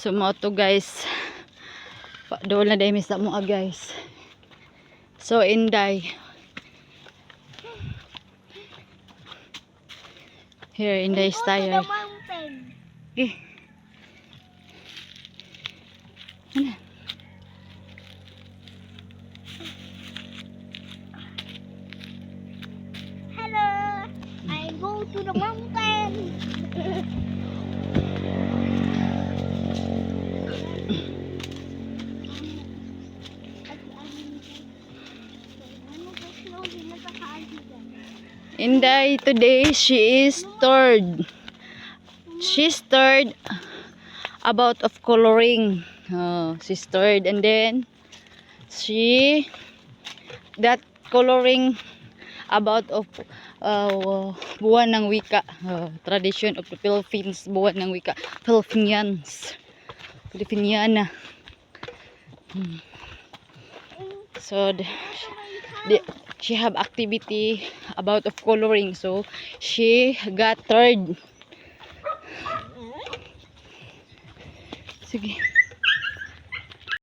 So mo to guys. Doon na dahil misa mo ah, guys. So inday. Here inday is tired. Okay. Ano? Hello. I go to the mountain. Inday today she is third. She's third about of coloring. Oh, she's third and then she that coloring about of uh, buwan ng wika uh, tradition of the Philippines buwan ng wika Filipinians Filipiniana Hmm. so the, the, she have activity about of coloring so she got third sige